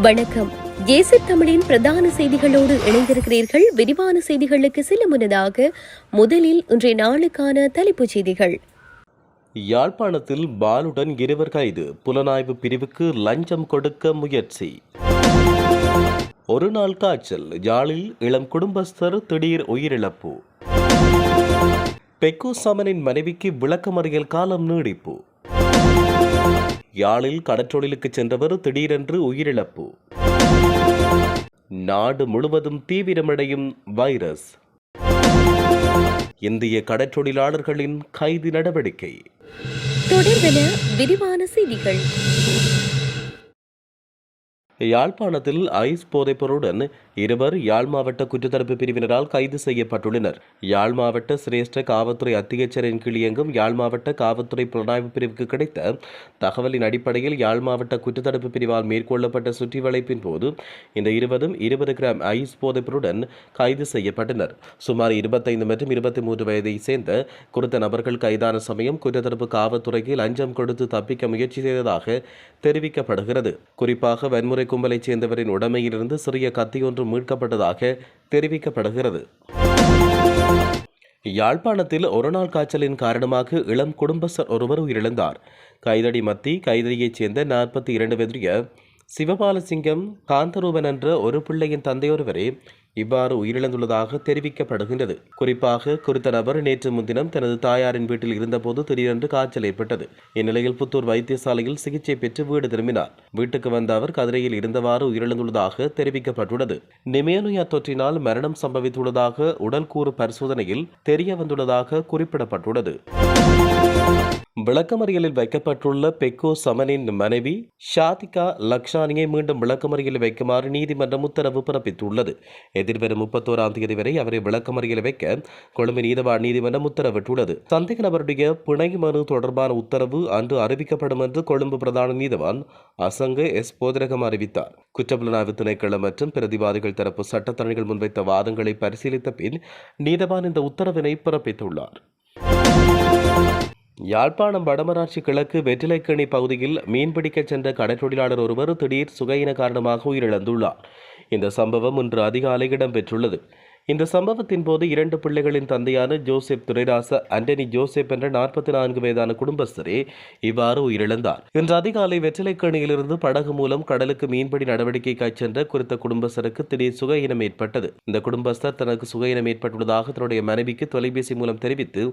வணக்கம். ஏசி தமிழின் பிரதான செய்திகளோடு இணைந்திருக்கிறீர்கள். விரிவான செய்திகளுக்கு செல்ல முன்னதாக முதலில் இன்றைய நாளுக்கான தலைப்புச் செய்திகள். யாழ்ப்பாணத்தில் பாலுடன் இருவர் கைது. புலனாய்வு பிரிவுக்கு லஞ்சம் கொடுக்க முயற்சி. ஒரு நாள் காய்ச்சல். யாழில் இளம் குடும்பஸ்தர் திடீர் உயிரிழப்பு. பெக்கு சமனின் மனைவிக்கு விளக்கமறியல் காலம் நீடிப்பு. யாழில் கடற்றொழிலுக்கு சென்றவர் திடீரென்று உயிரிழப்பு. நாடு முழுவதும் தீவிரமடையும் வைரஸ். இந்திய கடற்றொழிலாளர்களின் கைது நடவடிக்கை. தொடர்பென விரிவான செய்திகள். யாழ்ப்பாணத்தில் ஐஸ் போதைப்பொருளுடன் இருவர் யாழ் மாவட்ட குற்றத்தடுப்பு பிரிவினரால் கைது செய்யப்பட்டுள்ளனர். யாழ் மாவட்ட சிரேஷ்ட காவல்துறை அத்தியட்சரின் கீழ் இயங்கும் யாழ் மாவட்ட காவல்துறை புலனாய்வு பிரிவுக்கு கிடைத்த தகவலின் அடிப்படையில் யாழ் மாவட்ட குற்றத்தடுப்பு பிரிவால் மேற்கொள்ளப்பட்ட சுற்றி வளைப்பின் போது இந்த இருவரும் இருபது கிராம் ஐஸ் போதைப்பொருளுடன் கைது செய்யப்பட்டனர். சுமார் இருபத்தைந்து மற்றும் இருபத்தி மூன்று வயதை சேர்ந்த குறித்த நபர்கள் கைதான சமயம் குற்றத்தடுப்பு காவல்துறைக்கு லஞ்சம் கொடுத்து தப்பிக்க முயற்சி செய்ததாக தெரிவிக்கப்படுகிறது. குறிப்பாக வன்முறை கும்பலைச் சேர்ந்தவரின் உடமையிலிருந்து சிறிய கத்தி ஒன்று மீட்கப்பட்டதாக தெரிவிக்கப்படுகிறது. யாழ்ப்பாணத்தில் ஒருநாள் காய்ச்சலின் காரணமாக இளம் குடும்பஸ்தர் ஒருவர் உயிரிழந்தார். கைதடி மத்தி கைதடியைச் சேர்ந்த நாற்பத்தி இரண்டு வெதிரிய சிவபாலசிங்கம் காந்தரூபன் என்ற ஒரு பிள்ளையின் தந்தையொருவரே இவ்வாறு உயிரிழந்துள்ளதாக தெரிவிக்கப்படுகின்றது. குறிப்பாக குறித்த நபர் நேற்று முன்தினம் தனது தாயாரின் வீட்டில் இருந்தபோது திடீரென்று காய்ச்சல் ஏற்பட்டது. இந்நிலையில் புத்தூர் வைத்தியசாலையில் சிகிச்சை பெற்று வீடு திரும்பினார். வீட்டுக்கு வந்த அவர் கதிரையில் இருந்தவாறு உயிரிழந்துள்ளதாக தெரிவிக்கப்பட்டுள்ளது. நிமேனுயா தொற்றினால் மரணம் சம்பவித்துள்ளதாக உடல்கூறு பரிசோதனையில் தெரிய வந்துள்ளதாக குறிப்பிடப்பட்டுள்ளது. விளக்கமறியலில் வைக்கப்பட்டுள்ள பெக்கோ சமனின் மனைவி ஷாதிகா லக்ஷானியை மீண்டும் விளக்கமறியலில் வைக்குமாறு நீதிமன்றம் உத்தரவு பிறப்பித்துள்ளது. எதிர்வரும் முப்பத்தோராம் தேதி வரை அவரை விளக்கமறியலில் வைக்க கொழும்பு நீதவான் நீதிமன்றம் உத்தரவிட்டுள்ளது. சந்தேக நபருடைய பிணை மனு தொடர்பான உத்தரவு அன்று அறிவிக்கப்படும் என்று கொழும்பு பிரதான நீதவான் அசங்க எஸ். போதரகம் அறிவித்தார். குற்றப்புலனாய்வு திணைக்களம் மற்றும் பிரதிவாதிகள் தரப்பு சட்டத்தரணிகள் முன்வைத்த வாதங்களை பரிசீலித்த பின் நீதவான் இந்த உத்தரவினை பிறப்பித்துள்ளார். யாழ்ப்பாணம் வடமராட்சி கிழக்கு வெற்றிலைக்கணி பகுதியில் மீன்பிடிக்கச் சென்ற கடற்றொழிலாளர் ஒருவர் திடீர் சுகையின காரணமாக உயிரிழந்துள்ளார். இந்த சம்பவம் இன்று அதிகாலை இடம்பெற்றுள்ளது. இந்த சம்பவத்தின் போது இரண்டு பிள்ளைகளின் தந்தையான ஜோசப் துரைராச அண்டனி ஜோசப் என்ற நாற்பத்தி நான்கு வயதான குடும்பஸ்தரே இவ்வாறு உயிரிழந்தார். இன்று அதிகாலை வெற்றிலைக்கணியிலிருந்து படகு மூலம் கடலுக்கு மீன்பிடி நடவடிக்கைக்காய் சென்ற குறித்த குடும்பஸ்தருக்கு திடீர் சுகயினம் ஏற்பட்டது. இந்த குடும்பஸ்தர் தனக்கு சுகையினம் ஏற்பட்டுள்ளதாக தன்னுடைய மனைவிக்கு தொலைபேசி மூலம் தெரிவித்து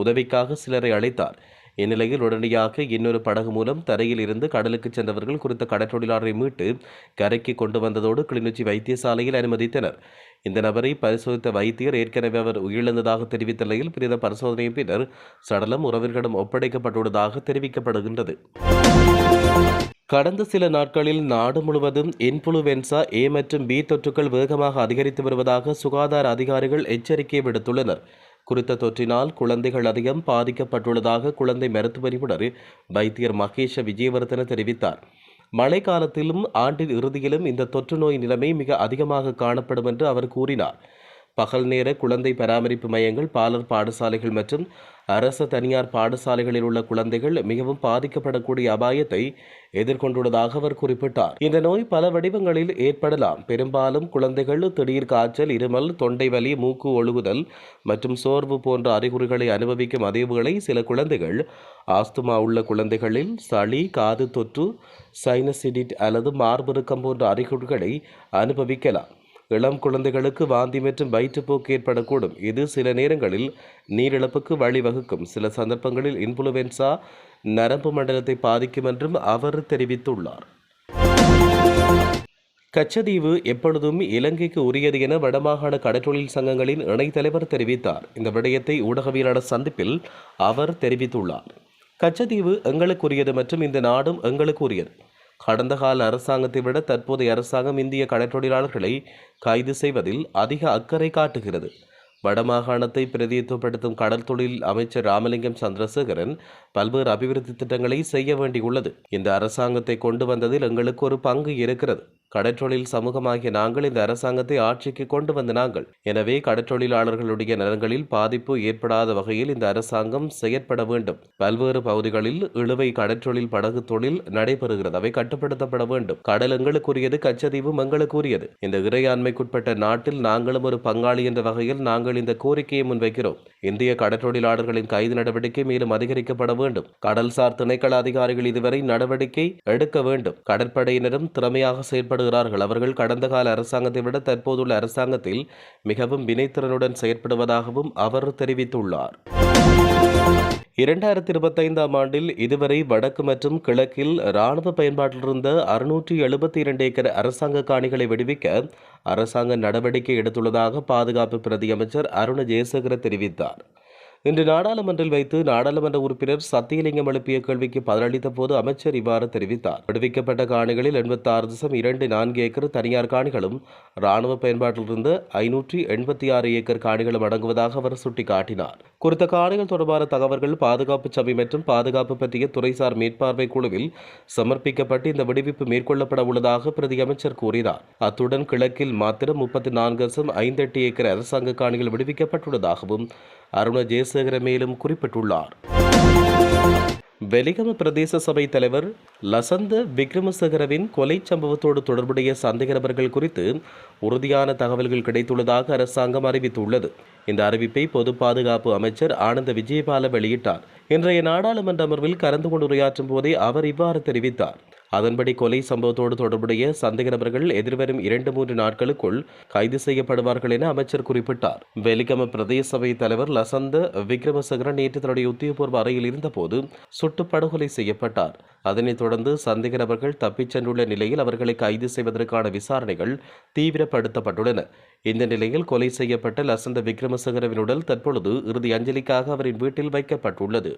உதவிக்காக சிலரை அழைத்தார். இந்நிலையில் உடனடியாக இன்னொரு படகு மூலம் தரையில் இருந்து கடலுக்கு சென்றவர்கள் குறித்த கடற்றொழிலாளரை மீட்டு கரைக்கு கொண்டு வந்ததோடு கிளிநொச்சி வைத்தியசாலையில் அனுமதித்தனர். இந்த நபரை பரிசோதித்த வைத்தியர் ஏற்கனவே அவர் உயிரிழந்ததாக தெரிவித்த நிலையில் பிரேத பரிசோதனையின் பின்னர் சடலம் உறவினர்களிடம் ஒப்படைக்கப்பட்டுள்ளதாக தெரிவிக்கப்படுகின்றது. கடந்த சில நாட்களில் நாடு முழுவதும் இன்ஃபுளுவென்சா ஏ மற்றும் பி தொற்றுக்கள் வேகமாக அதிகரித்து வருவதாக சுகாதார அதிகாரிகள் எச்சரிக்கை விடுத்துள்ளனர். குறித்த தொற்றினால் குழந்தைகள் அதிகம் பாதிக்கப்பட்டுள்ளதாக குழந்தை மருத்துவ நிபுணர் வைத்தியர் மகேஷ விஜயவர்தன தெரிவித்தார். மழை காலத்திலும் ஆண்டின் இறுதியிலும் இந்த தொற்று நோய் நிலைமை மிக அதிகமாக காணப்படும் என்று அவர் கூறினார். பகல் நேர குழந்தை பராமரிப்பு மையங்கள் பாலர் பாடசாலைகள் மற்றும் அரச தனியார் பாடசாலைகளில் உள்ள குழந்தைகள் மிகவும் பாதிக்கப்படக்கூடிய அபாயத்தை எதிர்கொண்டுள்ளதாக அவர் குறிப்பிட்டார். இந்த நோய் பல வடிவங்களில் ஏற்படலாம். பெரும்பாலும் குழந்தைகள் திடீர் காய்ச்சல் இருமல் தொண்டை வலி மூக்கு ஒழுகுதல் மற்றும் சோர்வு போன்ற அறிகுறிகளை அனுபவிக்கும் அதிர்வுகளை சில குழந்தைகள் ஆஸ்துமா உள்ள குழந்தைகளில் சளி காது தொற்று சைனசிடிட் அல்லது மார்புருக்கம் போன்ற அறிகுறிகளை அனுபவிக்கலாம். இளம் குழந்தைகளுக்கு வாந்தி மற்றும் வயிற்றுப்போக்கு ஏற்படக்கூடும். இது சில நேரங்களில் நீரிழப்புக்கு வழிவகுக்கும். சில சந்தர்ப்பங்களில் இன்ஃபுளுவென்சா நரம்பு மண்டலத்தை பாதிக்கும் என்றும் அவர் தெரிவித்துள்ளார். கச்சதீவு எப்பொழுதும் இலங்கைக்கு உரியது என வடமாகாண கடற்றொழில் சங்கங்களின் இணைத்தலைவர் தெரிவித்தார். இந்த விடயத்தை ஊடகவியலாளர் சந்திப்பில் அவர் தெரிவித்துள்ளார். கச்சதீவு எங்களுக்குரியது மற்றும் இந்த நாடும் எங்களுக்குரியது. கடந்த கால அரசாங்கத்தை விட தற்போதைய அரசாங்கம் இந்திய கடற்றொழிலாளர்களை கைது செய்வதில் அதிக அக்கறை காட்டுகிறது. வடமாகாணத்தை பிரதிநிதித்துவப்படுத்தும் கடல் தொழில் அமைச்சர் ராமலிங்கம் சந்திரசேகரன் பல்வேறு அபிவிருத்தி திட்டங்களை செய்ய வேண்டியுள்ளது. இந்த அரசாங்கத்தை கொண்டு வந்ததில் எங்களுக்கு ஒரு பங்கு இருக்கிறது. கடற்றொழில் சமூகமாகிய நாங்கள் இந்த அரசாங்கத்தை ஆட்சிக்கு கொண்டு வந்த நாங்கள். எனவே கடற்றொழிலாளர்களுடைய நலன்களில் பாதிப்பு ஏற்படாத வகையில் இந்த அரசாங்கம் செயற்பட வேண்டும். பல்வேறு பகுதிகளில் இழுவை கடற்றொழில் படகு தொழில் நடைபெறுகிறது. அவை கட்டுப்படுத்தப்பட வேண்டும். கடல் எங்களுக்குரியது கச்சதீவு எங்களுக்குரியது இந்த இறையாண்மைக்குட்பட்ட நாட்டில் நாங்களும் ஒரு பங்காளி என்ற வகையில் நாங்கள் இந்த கோரிக்கையை முன்வைக்கிறோம். இந்திய கடற்றொழிலாளர்களின் கைது நடவடிக்கை மேலும் அதிகரிக்கப்பட வேண்டும். கடல்சார் திணைக்கள அதிகாரிகள் இதுவரை நடவடிக்கை எடுக்க வேண்டும். கடற்படையினரும் திறமையாக செயற்படுகிறார்கள் அவர்கள் கடந்த கால அரசாங்கத்தை விட தற்போதுள்ள அரசாங்கத்தில் மிகவும் வினைத்திறனுடன் செயற்படுவதாகவும் அவர் தெரிவித்துள்ளார். இரண்டாயிரத்தி இருபத்தைந்தாம் ஆண்டில் இதுவரை வடக்கு மற்றும் கிழக்கில் இராணுவ பயன்பாட்டிலிருந்த அறுநூற்றி எழுபத்தி இரண்டு ஏக்கர் அரசாங்க காணிகளை விடுவிக்க அரசாங்க நடவடிக்கை எடுத்துள்ளதாக பாதுகாப்பு பிரதியமைச்சர் அருண ஜெயசேகர தெரிவித்தார். இன்று நாடாளுமன்றில் வைத்து நாடாளுமன்ற உறுப்பினர் சத்தியலிங்கம் எழுப்பிய கேள்விக்கு பதிலளித்த போது அமைச்சர் இவ்வாறு தெரிவித்தார். விடுவிக்கப்பட்ட காணிகளில் எண்பத்தி ஆறு தசம் இரண்டு நான்கு ஏக்கர் தனியார் காணிகளும் ராணுவ பயன்பாட்டிலிருந்து ஐநூற்றி எண்பத்தி ஆறு ஏக்கர் காணிகளும் அடங்குவதாக அவர் சுட்டிக்காட்டினார். குறித்த காணிகள் தொடர்பான தகவல்கள் பாதுகாப்பு சபை மற்றும் பாதுகாப்பு பற்றிய துறைசார் மேற்பார்வை குழுவில் சமர்ப்பிக்கப்பட்டு இந்த விடுவிப்பு மேற்கொள்ளப்பட உள்ளதாக பிரதி அமைச்சர் கூறினார். அத்துடன் கிழக்கில் மாத்திரம் முப்பத்தி நான்கு தசம் ஐந்தெட்டு ஏக்கர் அரசாங்க காணிகள் விடுவிக்கப்பட்டுள்ளதாகவும் அருண ஜெயசேகர மேலும் குறிப்பிட்டுள்ளார். வெலிகம பிரதேச சபை தலைவர் லசந்த விக்ரமசேகரவின் கொலை சம்பவத்தோடு தொடர்புடைய சந்தேக நபர்கள் குறித்து உறுதியான தகவல்கள் கிடைத்துள்ளதாக அரசாங்கம் அறிவித்துள்ளது. இந்த அறிவிப்பை பொது பாதுகாப்பு அமைச்சர் ஆனந்த விஜயபால வெளியிட்டார். இன்றைய நாடாளுமன்ற அமர்வில் கலந்து கொண்டு உரையாற்றும் போதே அவர் இவ்வாறு தெரிவித்தார். அதன்படி கொலை சம்பவத்தோடு தொடர்புடைய சந்தேக நபர்கள் எதிர்வரும் இரண்டு மூன்று நாட்களுக்குள் கைது செய்யப்படுவார்கள் என அமைச்சர் குறிப்பிட்டார். வெலிகம பிரதேச சபை தலைவர் லசந்த விக்ரமசகரன் நேற்று தன்னுடைய உத்தியோகபூர்வ அறையில் இருந்தபோது சுட்டு படுகொலை செய்யப்பட்டார். அதனைத் தொடர்ந்து சந்தேக நபர்கள் தப்பிச் சென்றுள்ள நிலையில் அவர்களை கைது செய்வதற்கான விசாரணைகள் தீவிரப்படுத்தப்பட்டுள்ளன. இந்த நிலையில் கொலை செய்யப்பட்ட லசந்த விக்ரமசகரவின் உடல் தற்பொழுது இறுதி அஞ்சலிக்காக அவரின் வீட்டில் வைக்கப்பட்டுள்ளது.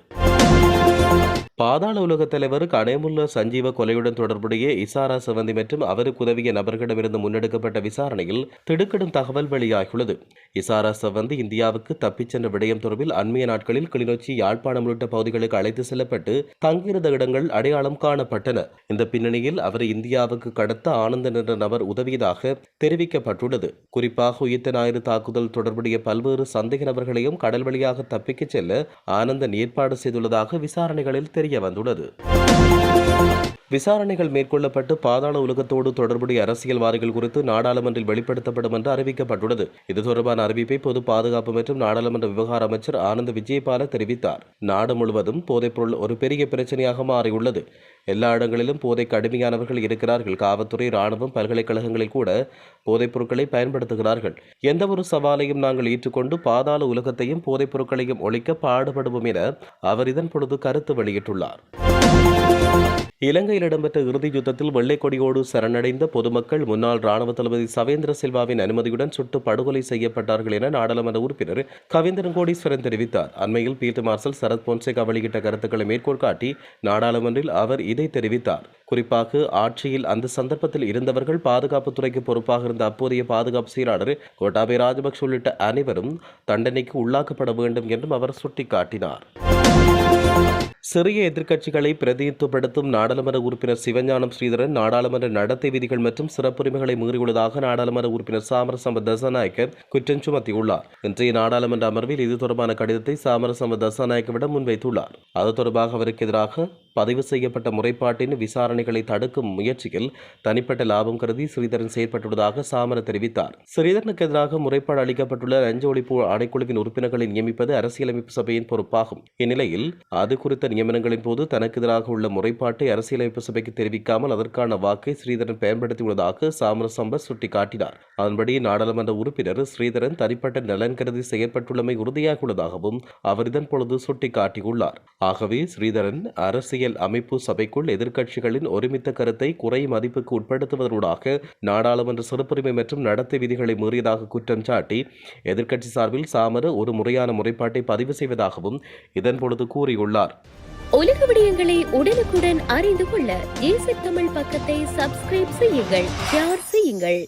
பாதாள உலக தலைவர் கனேமுல்ல சஞ்சீவ கொலையுடன் தொடர்புடைய இசாரா சிவந்தி மற்றும் அவருக்கு உதவிய நபர்களிடமிருந்து முன்னெடுக்கப்பட்ட விசாரணையில் திடுக்கிடும் தகவல் வெளியாகியுள்ளது. இசாரா சிவந்தி இந்தியாவுக்கு தப்பிச் சென்ற விடயம் தொடர்பில் அண்மைய நாட்களில் கிளிநொச்சி யாழ்ப்பாணம் உள்ளிட்ட பகுதிகளுக்கு அழைத்து செல்லப்பட்டு தங்கியிருந்த இடங்கள் அடையாளம் காணப்பட்டன. இந்த பின்னணியில் அவர் இந்தியாவுக்கு கடத்த ஆனந்தன் என்ற நபர் உதவியதாக தெரிவிக்கப்பட்டுள்ளது. குறிப்பாக உயிர்த்த ஞாயிறு தாக்குதல் தொடர்புடைய பல்வேறு சந்தேக நபர்களையும் கடல் வழியாக தப்பிக்கச் செல்ல ஆனந்தன் ஏற்பாடு செய்துள்ளதாக விசாரணைகளில் தெரிய வந்துள்ளது விசாரணைகள் மேற்கொள்ளப்பட்டு பாதாள உலகத்தோடு தொடர்புடைய அரசியல்வாதிகள் குறித்து நாடாளுமன்றில் வெளிப்படுத்தப்படும் என்று அறிவிக்கப்பட்டுள்ளது. இது தொடர்பான அறிவிப்பை பொது பாதுகாப்பு மற்றும் நாடாளுமன்ற விவகார அமைச்சர் ஆனந்த் விஜயபால தெரிவித்தார். நாடு முழுவதும் போதைப்பொருள் ஒரு பெரிய பிரச்சனையாக மாறியுள்ளது. எல்லா இடங்களிலும் போதை கடுமையானவர்கள் இருக்கிறார்கள். காவல்துறை ராணுவம் பல்கலைக்கழகங்களில் கூட போதைப் பொருட்களை பயன்படுத்துகிறார்கள். எந்த ஒரு சவாலையும் நாங்கள் ஏற்றுக்கொண்டு பாதாள உலகத்தையும் போதைப் பொருட்களையும் ஒழிக்க பாடுபடுவோம் என அவர் இதன் பொழுது கருத்து வெளியிட்டுள்ளார். இலங்கையில் இடம்பெற்ற இறுதி யுத்தத்தில் வெள்ளை கொடியோடு சரணடைந்த பொதுமக்கள் முன்னாள் ராணுவ தளபதி சவேந்திர சில்வாவின் அனுமதியுடன் சுட்டு படுகொலை செய்யப்பட்டார்கள் என நாடாளுமன்ற உறுப்பினர் கவிந்திரன் கோடீஸ்வரன் தெரிவித்தார். அண்மையில் பீல்ட் மார்ஷல் சரத் பொன்சேகா வெளியிட்ட கருத்துக்களை மேற்கோள் காட்டி நாடாளுமன்றில் அவர் இதை தெரிவித்தார். குறிப்பாக ஆட்சியில் அந்த சந்தர்ப்பத்தில் இருந்தவர்கள் பாதுகாப்புத்துறைக்கு பொறுப்பாக இருந்த அப்போதைய பாதுகாப்பு செயலாளர் கோட்டாபே ராஜபக்ஷ உள்ளிட்ட அனைவரும் தண்டனைக்கு உள்ளாக்கப்பட வேண்டும் என்றும் அவர் சுட்டிக்காட்டினார். சிறிய எதிர்க்கட்சிகளை பிரதிநிதித்துவப்படுத்தும் நாடாளுமன்ற உறுப்பினர் சிவஞானம் ஸ்ரீதரன் நாடாளுமன்ற நடத்தை விதிகள் மற்றும் சிறப்புரிமைகளை மீறியுள்ளதாக நாடாளுமன்ற உறுப்பினர் சாமரசம்ப தசநாயக்க குற்றம் சுமத்தியுள்ளார். இன்றைய நாடாளுமன்ற அமர்வில் இது தொடர்பான கடிதத்தை சாமரசம்ப தசாநாயக்கவிடம் முன்வைத்துள்ளார். அது தொடர்பாக அவருக்கு எதிராக பதிவு செய்யப்பட்ட முறைப்பாட்டின் விசாரணைகளை தடுக்கும் முயற்சியில் தனிப்பட்ட லாபம் கருதி ஸ்ரீதரன் செயற்பட்டுள்ளதாக சாமர தெரிவித்தார். ஸ்ரீதரனுக்கு எதிராக முறைப்பாடு அளிக்கப்பட்டுள்ள லஞ்ச ஒழிப்பு ஆணைக்குழுவின் உறுப்பினர்களை நியமிப்பது அரசியலமைப்பு சபையின் பொறுப்பாகும். இந்நிலையில் அது குறித்த நியமனங்களின் போது தனக்கு எதிராக உள்ள முறைப்பாட்டை அரசியலமைப்பு சபைக்கு தெரிவிக்காமல் அதற்கான வாக்கை ஸ்ரீதரன் பயன்படுத்தியுள்ளதாக சாமர சம்பத் சுட்டிக்காட்டினார். அதன்படி நாடாளுமன்ற உறுப்பினர் ஸ்ரீதரன் தனிப்பட்ட நலன் கருதி செயற்பட்டுள்ளமை உறுதியாகியுள்ளதாகவும் அவர் இதன் பொழுது சுட்டிக்காட்டியுள்ளார். ஆகவே ஸ்ரீதரன் அரசியல் அரசியல் அமைப்பு சபைக்குள் எதிர்க்கட்சிகளின் ஒருமித்த கருத்தை குறை மதிப்புக்கு உட்படுத்துவதனூடாக நாடாளுமன்ற சிறப்புரிமை மற்றும் நடத்தை விதிகளை மீறியதாக குற்றம் சாட்டி எதிர்க்கட்சி சார்பில் சாமர ஒரு முறையான முறைப்பாட்டை பதிவு செய்வதாகவும் இதன் பொழுது கூறியுள்ளார். உலக விடயங்களை உடனுக்குடன் அறிந்து கொள்ள ஏசி தமிழ் பக்கத்தை சப்ஸ்கிரைப் செய்யுங்கள் ஷேர் செய்யுங்கள்.